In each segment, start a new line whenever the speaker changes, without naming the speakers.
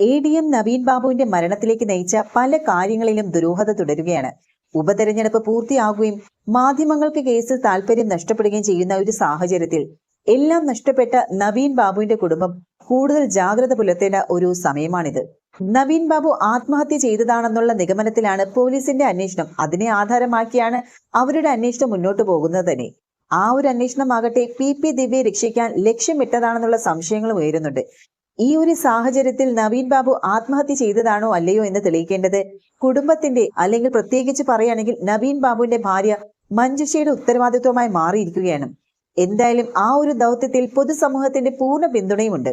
A D M Naveen ബാബുവിന്റെ മരണത്തിലേക്ക് നയിച്ച പല കാര്യങ്ങളിലും ദുരൂഹത തുടരുകയാണ്. ഉപതെരഞ്ഞെടുപ്പ് പൂർത്തിയാകുകയും മാധ്യമങ്ങൾക്ക് കേസിൽ താല്പര്യം നഷ്ടപ്പെടുകയും ചെയ്യുന്ന ഒരു സാഹചര്യത്തിൽ എല്ലാം നഷ്ടപ്പെട്ട നവീൻ ബാബുവിന്റെ കുടുംബം കൂടുതൽ ജാഗ്രത പുലർത്തേണ്ട ഒരു സമയമാണിത്. നവീൻ ബാബു ആത്മഹത്യ ചെയ്തതാണെന്നുള്ള നിഗമനത്തിലാണ് പോലീസിന്റെ അന്വേഷണം. അതിനെ ആധാരമാക്കിയാണ് അവരുടെ അന്വേഷണം മുന്നോട്ട് പോകുന്നത് തന്നെ. ആ ഒരു അന്വേഷണമാകട്ടെ പി പി ദിവ്യയെ രക്ഷിക്കാൻ ലക്ഷ്യമിട്ടതാണെന്നുള്ള സംശയങ്ങളും ഉയരുന്നുണ്ട്. ഈ ഒരു സാഹചര്യത്തിൽ നവീൻ ബാബു ആത്മഹത്യ ചെയ്തതാണോ അല്ലയോ എന്ന് തെളിയിക്കേണ്ടത്? കുടുംബത്തിന്റെ അല്ലെങ്കിൽ പ്രത്യേകിച്ച് പറയുകയാണെങ്കിൽ നവീൻ ബാബുവിന്റെ ഭാര്യ മഞ്ജുഷയുടെ ഉത്തരവാദിത്വമായി മാറിയിരിക്കുകയാണ്. എന്തായാലും ആ ഒരു ദൗത്യത്തിൽ പൊതുസമൂഹത്തിന്റെ പൂർണ പിന്തുണയുമുണ്ട്.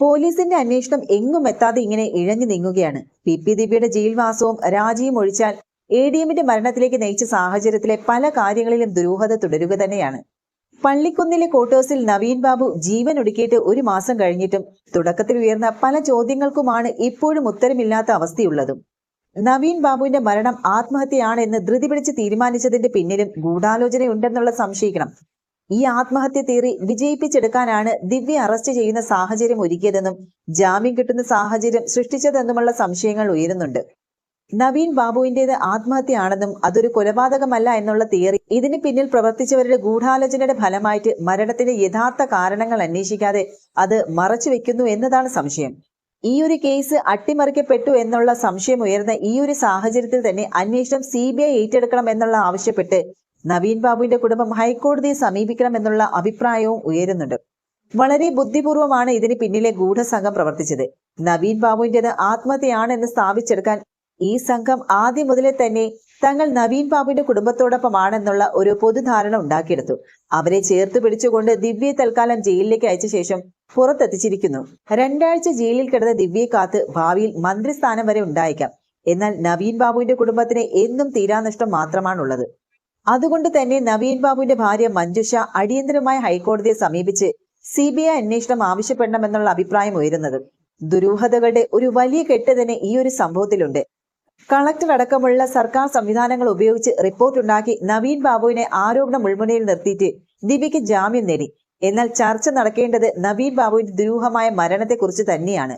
പോലീസിന്റെ അന്വേഷണം എങ്ങും എത്താതെ ഇങ്ങനെ ഇഴഞ്ഞു നീങ്ങുകയാണ്. പി പി ദിവ്യയുടെ ജയിൽവാസവും രാജിയും ഒഴിച്ചാൽ എ ഡി എമ്മിന്റെ മരണത്തിലേക്ക് നയിച്ച സാഹചര്യത്തിലെ പല കാര്യങ്ങളിലും ദുരൂഹത തുടരുക തന്നെയാണ്. പള്ളിക്കുന്നിലെ ക്വാർട്ടേഴ്സിൽ നവീൻ ബാബു ജീവൻ ഒടുക്കിയിട്ട് ഒരു മാസം കഴിഞ്ഞിട്ടും തുടക്കത്തിൽ ഉയർന്ന പല ചോദ്യങ്ങൾക്കുമാണ് ഇപ്പോഴും ഉത്തരമില്ലാത്ത അവസ്ഥയുള്ളതും. നവീൻ ബാബുവിന്റെ മരണം ആത്മഹത്യയാണെന്ന് ധൃതി പിടിച്ച് തീരുമാനിച്ചതിന്റെ പിന്നിലും ഗൂഢാലോചനയുണ്ടെന്നുള്ള സംശയിക്കണം. ഈ ആത്മഹത്യ തീറി വിജയിപ്പിച്ചെടുക്കാനാണ് ദിവ്യ അറസ്റ്റ് ചെയ്യുന്ന സാഹചര്യം ഒരുക്കിയതെന്നും ജാമ്യം കിട്ടുന്ന സാഹചര്യം സൃഷ്ടിച്ചതെന്നുമുള്ള സംശയങ്ങൾ ഉയരുന്നുണ്ട്. നവീൻ ബാബുവിന്റേത് ആത്മഹത്യയാണെന്നും അതൊരു കൊലപാതകമല്ല എന്നുള്ള തിയറി. ഇതിന് പിന്നിൽ പ്രവർത്തിച്ചവരുടെ ഗൂഢാലോചനയുടെ ഫലമായിട്ട് മരണത്തിന്റെ യഥാർത്ഥ കാരണങ്ങൾ അന്വേഷിക്കാതെ അത് മറച്ചു വെക്കുന്നു എന്നതാണ് സംശയം. ഈ ഒരു കേസ് അട്ടിമറിക്കപ്പെട്ടു എന്നുള്ള സംശയം ഉയർന്ന ഈ ഒരു സാഹചര്യത്തിൽ തന്നെ അന്വേഷണം സി ബി ഐ ഏറ്റെടുക്കണം എന്നുള്ള ആവശ്യപ്പെട്ട് നവീൻ ബാബുവിന്റെ കുടുംബം ഹൈക്കോടതിയെ സമീപിക്കണം എന്നുള്ള അഭിപ്രായവും ഉയരുന്നുണ്ട്. വളരെ ബുദ്ധിപൂർവമാണ് ഇതിന് പിന്നിലെ ഗൂഢസംഘം പ്രവർത്തിച്ചത്. നവീൻ ബാബുവിന്റേത് ആത്മഹത്യയാണെന്ന് സ്ഥാപിച്ചെടുക്കാൻ ഈ സംഘം ആദ്യം മുതലേ തന്നെ തങ്ങൾ നവീൻ ബാബുവിന്റെ കുടുംബത്തോടൊപ്പമാണെന്നുള്ള ഒരു പൊതുധാരണ ഉണ്ടാക്കിയെടുത്തു. അവരെ ചേർത്ത് പിടിച്ചുകൊണ്ട് ദിവ്യയെ തൽക്കാലം ജയിലിലേക്ക് അയച്ച ശേഷം പുറത്തെത്തിച്ചിരിക്കുന്നു. രണ്ടാഴ്ച ജയിലിൽ കിടന്ന ദിവ്യയെ കാത്ത് ഭാവിയിൽ മന്ത്രിസ്ഥാനം വരെ ഉണ്ടായേക്കാം. എന്നാൽ നവീൻ ബാബുവിന്റെ കുടുംബത്തിന് എന്നും തീരാനഷ്ടം മാത്രമാണുള്ളത്. അതുകൊണ്ട് തന്നെ നവീൻ ബാബുവിന്റെ ഭാര്യ മഞ്ജുഷ അടിയന്തരമായി ഹൈക്കോടതിയെ സമീപിച്ച് സി ബി ഐ അന്വേഷണം ആവശ്യപ്പെടണമെന്നുള്ള അഭിപ്രായം ഉയരുന്നത്. ദുരൂഹതകളുടെ ഒരു വലിയ കെട്ട് തന്നെ ഈ ഒരു സംഭവത്തിലുണ്ട്. കളക്ടർ അടക്കമുള്ള സർക്കാർ സംവിധാനങ്ങൾ ഉപയോഗിച്ച് റിപ്പോർട്ട് ഉണ്ടാക്കി നവീൻ ബാബുവിനെ ആരോപണ മുൾമുനയിൽ നിർത്തിയിട്ട് ദിവ്യയ്ക്ക് ജാമ്യം നേടി. എന്നാൽ ചർച്ച നടക്കേണ്ടത് നവീൻ ബാബുവിന്റെ ദുരൂഹമായ മരണത്തെക്കുറിച്ച് തന്നെയാണ്.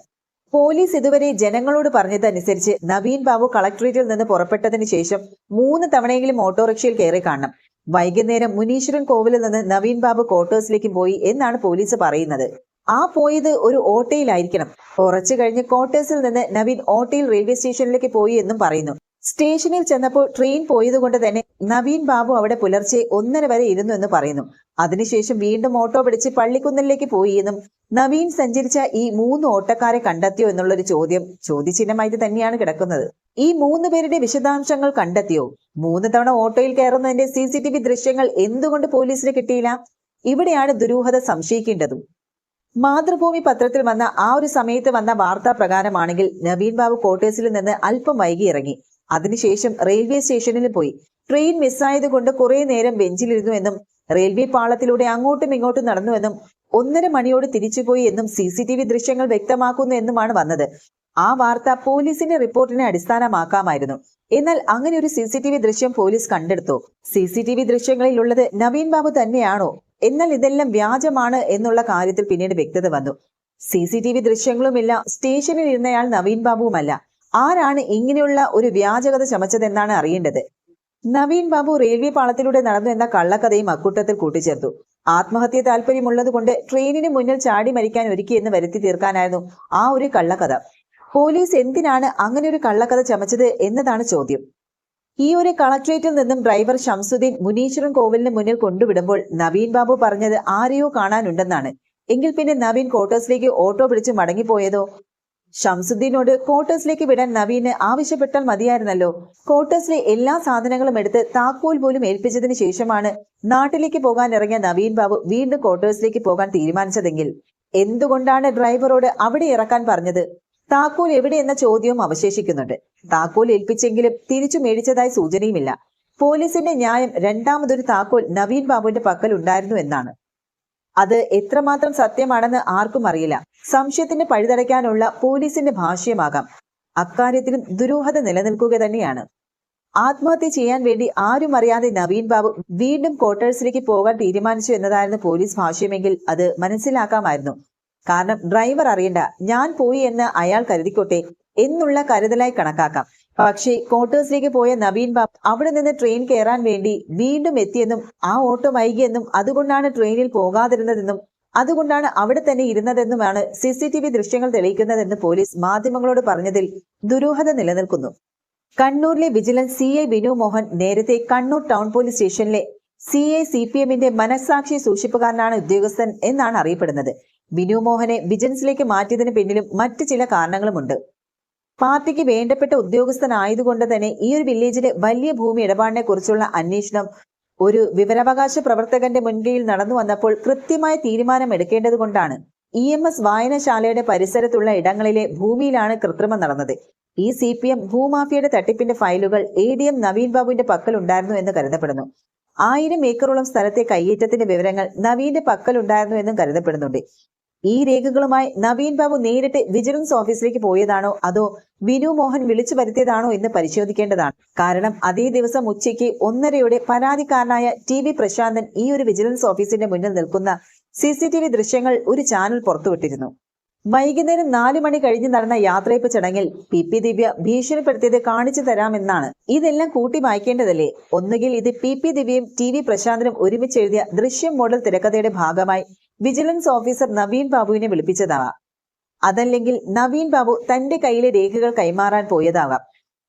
പോലീസ് ഇതുവരെ ജനങ്ങളോട് പറഞ്ഞതനുസരിച്ച് നവീൻ ബാബു കളക്ടറേറ്റിൽ നിന്ന് പുറപ്പെട്ടതിന് ശേഷം മൂന്ന് തവണയെങ്കിലും ഓട്ടോറിക്ഷയിൽ കയറി കാണണം. വൈകുന്നേരം മുനീശ്വരൻ കോവിലിൽ നിന്ന് നവീൻ ബാബു ക്വാർട്ടേഴ്സിലേക്ക് പോയി എന്നാണ് പോലീസ് പറയുന്നത്. ആ പോയത് ഒരു ഓട്ടോയിലായിരിക്കണം. കുറച്ചു കഴിഞ്ഞ് ക്വാർട്ടേഴ്സിൽ നിന്ന് നവീൻ ഓട്ടോയിൽ റെയിൽവേ സ്റ്റേഷനിലേക്ക് പോയി എന്നും പറയുന്നു. സ്റ്റേഷനിൽ ചെന്നപ്പോൾ ട്രെയിൻ പോയതുകൊണ്ട് തന്നെ നവീൻ ബാബു അവിടെ പുലർച്ചെ ഒന്നര വരെ ഇരുന്നു എന്ന് പറയുന്നു. അതിനുശേഷം വീണ്ടും ഓട്ടോ പിടിച്ച് പള്ളിക്കുന്നിലേക്ക് പോയി എന്നും നവീൻ സഞ്ചരിച്ച ഈ മൂന്ന് ഓട്ടക്കാരെ കണ്ടെത്തിയോ എന്നുള്ളൊരു ചോദ്യം ചോദ്യചിഹ്നമായിട്ട് തന്നെയാണ് കിടക്കുന്നത്. ഈ മൂന്ന് പേരുടെ വിശദാംശങ്ങൾ കണ്ടെത്തിയോ? മൂന്ന് തവണ ഓട്ടോയിൽ കയറുന്നതിന്റെ സി സി ടി വി ദൃശ്യങ്ങൾ എന്തുകൊണ്ട് പോലീസിന് കിട്ടിയില്ല? ഇവിടെയാണ് ദുരൂഹത സംശയിക്കേണ്ടതും. മാതൃഭൂമി പത്രത്തിൽ വന്ന ആ ഒരു സമയത്ത് വന്ന വാർത്താ പ്രകാരമാണെങ്കിൽ നവീൻ ബാബു ക്വാർട്ടേഴ്സിൽ നിന്ന് അല്പം വൈകി ഇറങ്ങി. അതിനുശേഷം റെയിൽവേ സ്റ്റേഷനിൽ പോയി. ട്രെയിൻ മിസ്സായത് കൊണ്ട് കുറെ നേരം ബെഞ്ചിലിരുന്നു എന്നും റെയിൽവേ പാളത്തിലൂടെ അങ്ങോട്ടും ഇങ്ങോട്ടും നടന്നുവെന്നും ഒന്നര മണിയോട് തിരിച്ചുപോയി എന്നും സി സി ടി വി ദൃശ്യങ്ങൾ വ്യക്തമാക്കുന്നു എന്നുമാണ് വന്നത്. ആ വാർത്ത പോലീസിന്റെ റിപ്പോർട്ടിനെ അടിസ്ഥാനമാക്കാമായിരുന്നു. എന്നാൽ അങ്ങനെ ഒരു സി സി ടി വി ദൃശ്യം പോലീസ് കണ്ടെടുത്തു. സി സി ടി വി ദൃശ്യങ്ങളിലുള്ളത് നവീൻ ബാബു തന്നെയാണോ? എന്നാൽ ഇതെല്ലാം വ്യാജമാണ് എന്നുള്ള കാര്യത്തിൽ പിന്നീട് വ്യക്തത വന്നു. സി സി ടി വി ദൃശ്യങ്ങളുമില്ല. സ്റ്റേഷനിൽ ഇരുന്നയാൾ നവീൻ ബാബുവുമല്ല. ആരാണ് ഇങ്ങനെയുള്ള ഒരു വ്യാജകഥ ചമച്ചതെന്നാണ് അറിയേണ്ടത്. നവീൻ ബാബു റെയിൽവേ പാളത്തിലൂടെ നടന്നു എന്ന കള്ളക്കഥയും അക്കൂട്ടത്തിൽ കൂട്ടിച്ചേർത്തു. ആത്മഹത്യ താല്പര്യമുള്ളത് കൊണ്ട് ട്രെയിനിന് മുന്നിൽ ചാടി മരിക്കാൻ ഒരുക്കിയെന്ന് വരുത്തി തീർക്കാനായിരുന്നു ആ ഒരു കള്ളക്കഥ. പോലീസ് എന്തിനാണ് അങ്ങനെ ഒരു കള്ളക്കഥ ചമച്ചത് എന്നതാണ് ചോദ്യം. ഈ ഒരു കളക്ട്രേറ്റിൽ നിന്നും ഡ്രൈവർ ഷംസുദ്ദീൻ മുനീശ്വരൻ കോവിലിന് മുന്നിൽ കൊണ്ടുവിടുമ്പോൾ നവീൻ ബാബു പറഞ്ഞത് ആരെയോ കാണാനുണ്ടെന്നാണ്. എങ്കിൽ പിന്നെ നവീൻ ക്വാർട്ടേഴ്സിലേക്ക് ഓട്ടോ പിടിച്ച് മടങ്ങിപ്പോയതോ? ഷംസുദ്ദീനോട് ക്വാർട്ടേഴ്സിലേക്ക് വിടാൻ നവീന് ആവശ്യപ്പെട്ടാൽ മതിയായിരുന്നല്ലോ. ക്വാർട്ടേഴ്സിലെ എല്ലാ സാധനങ്ങളും എടുത്ത് താക്കോൽ പോലും ഏൽപ്പിച്ചതിന് ശേഷമാണ് നാട്ടിലേക്ക് പോകാൻ ഇറങ്ങിയ നവീൻ ബാബു വീണ്ടും ക്വാർട്ടേഴ്സിലേക്ക് പോകാൻ തീരുമാനിച്ചതെങ്കിൽ. എന്തുകൊണ്ടാണ് ഡ്രൈവറോട് അവിടെ ഇറക്കാൻ പറഞ്ഞത്? താക്കോൽ എവിടെ എന്ന ചോദ്യവും അവശേഷിക്കുന്നുണ്ട്. താക്കോൽ ഏൽപ്പിച്ചെങ്കിലും തിരിച്ചു മേടിച്ചതായി സൂചനയുമില്ല. പോലീസിന്റെ ന്യായം രണ്ടാമതൊരു താക്കോൽ നവീൻ ബാബുവിന്റെ പക്കൽ ഉണ്ടായിരുന്നു എന്നാണ്. അത് എത്രമാത്രം സത്യമാണെന്ന് ആർക്കും അറിയില്ല. സംശയത്തിന് പഴുതടയ്ക്കാനുള്ള പോലീസിന്റെ ഭാഷ്യമാകാം. അക്കാര്യത്തിലും ദുരൂഹത നിലനിൽക്കുക തന്നെയാണ്. ആത്മഹത്യ ചെയ്യാൻ വേണ്ടി ആരും അറിയാതെ നവീൻ ബാബു വീണ്ടും ക്വാർട്ടേഴ്സിലേക്ക് പോകാൻ തീരുമാനിച്ചു എന്നതായിരുന്നു പോലീസ് ഭാഷ്യമെങ്കിൽ അത് മനസ്സിലാക്കാമായിരുന്നു. കാരണം ഡ്രൈവർ അറിയണ്ട ഞാൻ പോയി എന്ന് അയാൾ കരുതിക്കോട്ടെ എന്നുള്ള കരുതലായി കണക്കാക്കാം. പക്ഷേ ക്വാർട്ടേഴ്സിലേക്ക് പോയ നവീൻ ബാബ് അവിടെ നിന്ന് ട്രെയിൻ കയറാൻ വേണ്ടി വീണ്ടും എത്തിയെന്നും ആ ഓട്ടോ വൈകിയെന്നും അതുകൊണ്ടാണ് ട്രെയിനിൽ പോകാതിരുന്നതെന്നും അതുകൊണ്ടാണ് അവിടെ തന്നെ ഇരുന്നതെന്നുമാണ് സി സി ടി വി ദൃശ്യങ്ങൾ തെളിയിക്കുന്നതെന്ന് പോലീസ് മാധ്യമങ്ങളോട് പറഞ്ഞതിൽ ദുരൂഹത നിലനിൽക്കുന്നു. കണ്ണൂരിലെ vigilance C I Binu Mohan നേരത്തെ കണ്ണൂർ ടൗൺ പോലീസ് സ്റ്റേഷനിലെ സി ഐ സി പി എമ്മിന്റെ മനസാക്ഷി സൂക്ഷിപ്പുകാരനാണ് ഉദ്യോഗസ്ഥൻ എന്നാണ് അറിയപ്പെടുന്നത്. ബിനു മോഹനെ വിജിലൻസിലേക്ക് മാറ്റിയതിന് പിന്നിലും മറ്റു ചില കാരണങ്ങളുമുണ്ട്. പാർട്ടിക്ക് വേണ്ടപ്പെട്ട ഉദ്യോഗസ്ഥനായതുകൊണ്ട് തന്നെ ഈ ഒരു വില്ലേജിലെ വലിയ ഭൂമി ഇടപാടിനെ കുറിച്ചുള്ള അന്വേഷണം ഒരു വിവരാവകാശ പ്രവർത്തകന്റെ മുൻകൈയിൽ നടന്നു വന്നപ്പോൾ കൃത്യമായ തീരുമാനം എടുക്കേണ്ടതുകൊണ്ടാണ് ഇ എം എസ് വായനശാലയുടെ പരിസരത്തുള്ള ഇടങ്ങളിലെ ഭൂമിയിലാണ് കൃത്രിമം നടന്നത്. ഈ സി പി എം ഭൂമാഫിയയുടെ തട്ടിപ്പിന്റെ ഫയലുകൾ എ ഡി എം നവീൻ ബാബുവിന്റെ പക്കൽ ഉണ്ടായിരുന്നു എന്ന് കരുതപ്പെടുന്നു. ആയിരം ഏക്കറോളം സ്ഥലത്തെ കയ്യേറ്റത്തിന്റെ വിവരങ്ങൾ നവീന്റെ പക്കൽ ഉണ്ടായിരുന്നു എന്നും കരുതപ്പെടുന്നുണ്ട്. ഈ രേഖകളുമായി നവീൻ ബാബു നേരിട്ട് വിജിലൻസ് ഓഫീസിലേക്ക് പോയതാണോ? അതോ വിനു മോഹൻ വിളിച്ചു വരുത്തിയതാണോ എന്ന് പരിശോധിക്കേണ്ടതാണ്. കാരണം അതേ ദിവസം ഉച്ചയ്ക്ക് ഒന്നരയോടെ പരാതിക്കാരനായ ടി വി പ്രശാന്തൻ ഈ ഒരു വിജിലൻസ് ഓഫീസിന്റെ മുന്നിൽ നിൽക്കുന്ന സി സി ടി വി ദൃശ്യങ്ങൾ ഒരു ചാനൽ പുറത്തുവിട്ടിരുന്നു. വൈകുന്നേരം നാലു മണി കഴിഞ്ഞ് നടന്ന യാത്രയപ്പ് ചടങ്ങിൽ പി പി ദിവ്യ ഭീഷണിപ്പെടുത്തിയത് കാണിച്ചു തരാമെന്നാണ്. ഇതെല്ലാം കൂട്ടി വായിക്കേണ്ടതല്ലേ? ഒന്നുകിൽ ഇത് പി പി ദിവ്യയും ടി വി പ്രശാന്തനും ഒരുമിച്ച് എഴുതിയ ദൃശ്യം മോഡൽ തിരക്കഥയുടെ ഭാഗമായി വിജിലൻസ് ഓഫീസർ നവീൻ ബാബുവിനെ വിളിപ്പിച്ചതാവാം. അതല്ലെങ്കിൽ നവീൻ ബാബു തന്റെ കയ്യിലെ രേഖകൾ കൈമാറാൻ പോയതാവാം.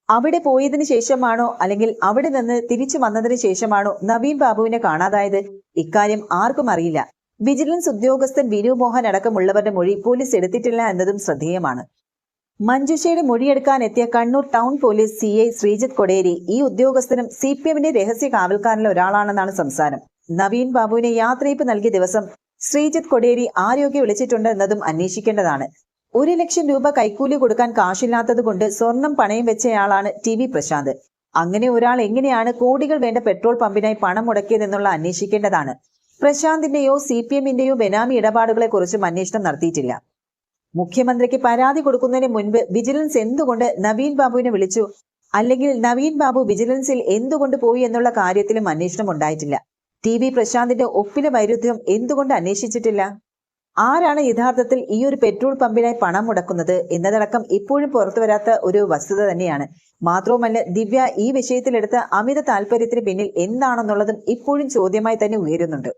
അവിടെ പോയതിനു ശേഷമാണോ അല്ലെങ്കിൽ അവിടെ നിന്ന് തിരിച്ചു വന്നതിന് ശേഷമാണോ നവീൻ ബാബുവിനെ കാണാതായത്? ഇക്കാര്യം ആർക്കും അറിയില്ല. വിജിലൻസ് ഉദ്യോഗസ്ഥൻ വിനു മോഹൻ അടക്കമുള്ളവരുടെ മൊഴി പോലീസ് എടുത്തിട്ടില്ല എന്നതും ശ്രദ്ധേയമാണ്. മഞ്ജുഷയുടെ മൊഴിയെടുക്കാൻ എത്തിയ Kannur town police C I Sreejith Koderi ഈ ഉദ്യോഗസ്ഥനും സി പി എമ്മിന്റെ രഹസ്യ കാവൽക്കാരിലെ ഒരാളാണെന്നാണ് സംസാരം. നവീൻ ബാബുവിനെ യാത്രയപ്പ് നൽകിയ ദിവസം ശ്രീജിത്ത് കൊടിയേരി ആരോഗ്യം വിളിച്ചിട്ടുണ്ട് എന്നതും അന്വേഷിക്കേണ്ടതാണ്. ഒരു ലക്ഷം രൂപ കൈക്കൂലി കൊടുക്കാൻ കാശില്ലാത്തത് കൊണ്ട് സ്വർണം പണയം വെച്ചയാളാണ് ടി വി പ്രശാന്ത്. അങ്ങനെ ഒരാൾ എങ്ങനെയാണ് കോടികൾ വേണ്ട പെട്രോൾ പമ്പിനായി പണം മുടക്കിയതെന്നുള്ള അന്വേഷിക്കേണ്ടതാണ്. പ്രശാന്തിന്റെയോ സി പി എമ്മിന്റെയോ ബെനാമി ഇടപാടുകളെ കുറിച്ചും അന്വേഷണം നടത്തിയിട്ടില്ല. മുഖ്യമന്ത്രിക്ക് പരാതി കൊടുക്കുന്നതിന് മുൻപ് വിജിലൻസ് എന്തുകൊണ്ട് നവീൻ ബാബുവിനെ വിളിച്ചു? അല്ലെങ്കിൽ നവീൻ ബാബു വിജിലൻസിൽ എന്തുകൊണ്ട് പോയി എന്നുള്ള കാര്യത്തിലും അന്വേഷണം ഉണ്ടായിട്ടില്ല. ടി വി പ്രശാന്തിന്റെ ഒപ്പിലെ വൈരുദ്ധ്യം എന്തുകൊണ്ട് അന്വേഷിച്ചിട്ടില്ല? ആരാണ് യഥാർത്ഥത്തിൽ ഈ ഒരു പെട്രോൾ പമ്പിനായി പണം മുടക്കുന്നത് എന്നതടക്കം ഇപ്പോഴും പുറത്തു വരാത്ത ഒരു വസ്തുത തന്നെയാണ്. മാത്രവുമല്ല ദിവ്യ ഈ വിഷയത്തിലെടുത്ത അമിത താല്പര്യത്തിന് പിന്നിൽ എന്താണെന്നുള്ളതും ഇപ്പോഴും ചോദ്യമായി തന്നെ ഉയരുന്നുണ്ട്.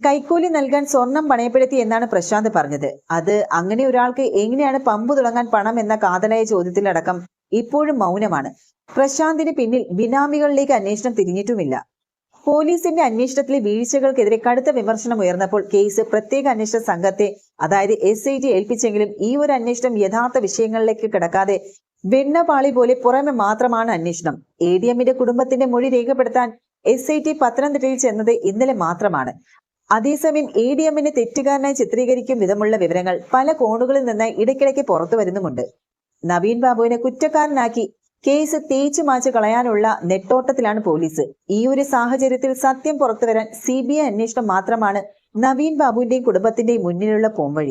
കൈക്കൂലി നൽകാൻ സ്വർണം പണയപ്പെടുത്തി എന്നാണ് പ്രശാന്ത് പറഞ്ഞത്. അത് അങ്ങനെ ഒരാൾക്ക് എങ്ങനെയാണ് പമ്പ് തുടങ്ങാൻ പണം എന്ന കാതലായ ചോദ്യത്തിലടക്കം ഇപ്പോഴും മൗനമാണ്. പ്രശാന്തിന് പിന്നിൽ ബിനാമികളിലേക്ക് അന്വേഷണം തിരിഞ്ഞിട്ടുമില്ല. പോലീസിന്റെ അന്വേഷണത്തിലെ വീഴ്ചകൾക്കെതിരെ കടുത്ത വിമർശനം ഉയർന്നപ്പോൾ കേസ് പ്രത്യേക അന്വേഷണ സംഘത്തെ അതായത് എസ് ഐ ടി ഏൽപ്പിച്ചെങ്കിലും ഈ ഒരു അന്വേഷണം യഥാർത്ഥ വിഷയങ്ങളിലേക്ക് കിടക്കാതെ വെണ്ണപാളി പോലെ പുറമെ മാത്രമാണ് അന്വേഷണം. എ ഡി എമ്മിന്റെ കുടുംബത്തിന്റെ മൊഴി രേഖപ്പെടുത്താൻ എസ് ഐ ടി പത്തനംതിട്ടയിൽ ചെന്നത് ഇന്നലെ മാത്രമാണ്. അതേസമയം എ ഡി എമ്മിനെ തെറ്റുകാരനായി ചിത്രീകരിക്കും വിധമുള്ള വിവരങ്ങൾ പല കോണുകളിൽ നിന്ന് ഇടയ്ക്കിടയ്ക്ക് പുറത്തു വരുന്നുമുണ്ട്. നവീൻ ബാബുവിനെ കുറ്റക്കാരനാക്കി കേസ് തേച്ചു മാച്ച് കളയാനുള്ള നെട്ടോട്ടത്തിലാണ് പോലീസ്. ഈ ഒരു സാഹചര്യത്തിൽ സത്യം പുറത്തുവരാൻ സി ബി ഐ അന്വേഷണം മാത്രമാണ് നവീൻ ബാബുവിന്റെയും കുടുംബത്തിന്റെയും മുന്നിലുള്ള പോംവഴി.